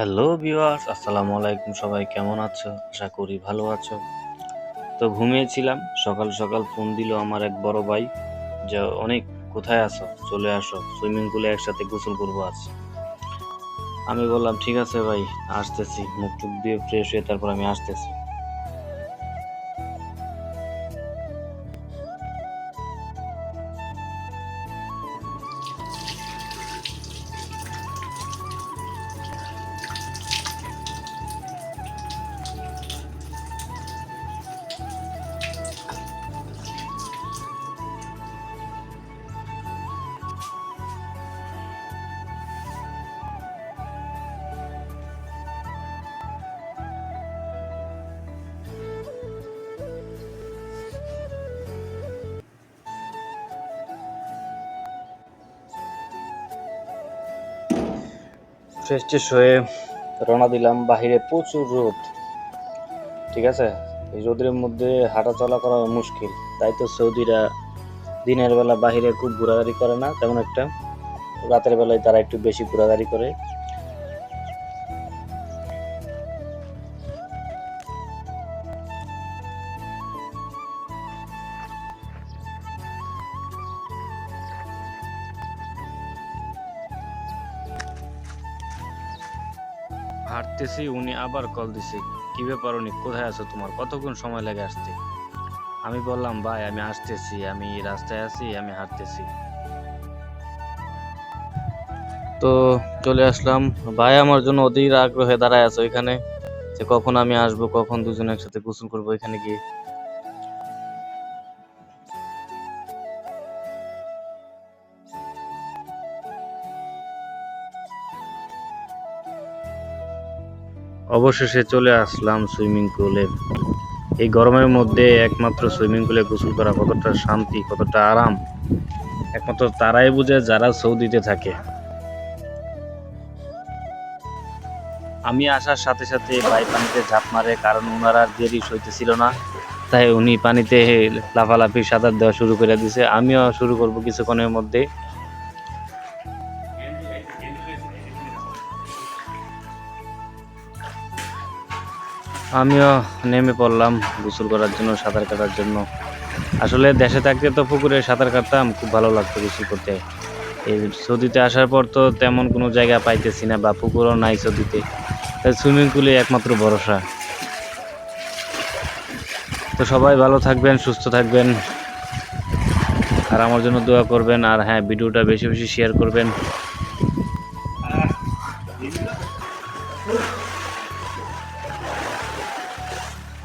Hello viewers, আসসালামু আলাইকুম সবাই, কেমন আছো? আশা করি ভালো আছো। তো ঘুমিয়েছিলাম, সকাল সকাল ফোন দিল আমার এক বড় ভাই, যে, অনেক, কোথায় আসো চলে আসো, সুইমিং পুলে একসাথে গোসল করব আজ। আমি বললাম, ঠিক আছে ভাই, আসতেছি। মুখ টুক দিয়ে ফ্রেশ হয়ে তারপর আমি আসতেছি। ফ্রেশ ট্রেশ হয়ে রওনা দিলাম বাহিরে প্রচুর রোদ, ঠিক আছে? এই রোদের মধ্যে হাঁটা চলা করা মুশকিল, তাই তো সৌদিরা দিনের বেলা বাহিরে খুব ঘোরাঘুরি করে না, তেমন একটা। রাতের বেলায় তারা একটু বেশি ঘোরাঘুরি করে। হাঁটতেছি, উনি আবার কল দিছে, কি ব্যাপার উনি? কোথায় আছো তোমার? কতক্ষণ সময় লাগে আসতে? আমি বললাম, ভাই, আমি আসতেছি, আমি রাস্তায় আছি, আমি হাঁটতেছি। তো চলে আসলাম। ভাই আমার জন্য অধীর আগ্রহে দাঁড়ায় আছে ওইখানে, যে কখন আমি আসব, কখন দুজন একসাথে গোসল করব এখানে গিয়ে। অবশেষে চলে আসলাম সুইমিং পুলে। এই গরমের মধ্যে একমাত্র সুইমিং পুলে গোসল করা কতটা শান্তি, কতটা আরাম, একমাত্র তারাই বুঝে যারা সৌদিতে থাকে। আমি আসার সাথে সাথে ভাই পানিতে ঝাঁপ মারে, কারণ ওনার আর দেরি সইতেছিল না। তাই উনি পানিতে লাফালাফি, সাঁতার দেওয়া শুরু করে দিছে। আমিও শুরু করব কিছুক্ষণের মধ্যে। আমিও নেমে পড়লাম গোসল করার জন্য, সাঁতার কাটার জন্য। আসলে দেশে থাকতে তো পুকুরে সাঁতার কাটতাম, খুব ভালো লাগতো গোসল করতে। এই সৌদিতে আসার পর তো তেমন কোনো জায়গা পাইতেছি না, বা পুকুরও নাই সৌদিতে। তাই সুইমিং পুলে একমাত্র ভরসা। তো সবাই ভালো থাকবেন, সুস্থ থাকবেন। আর আমার জন্য দোয়া করবেন, আর হ্যাঁ ভিডিওটা বেশি বেশি শেয়ার করবেন।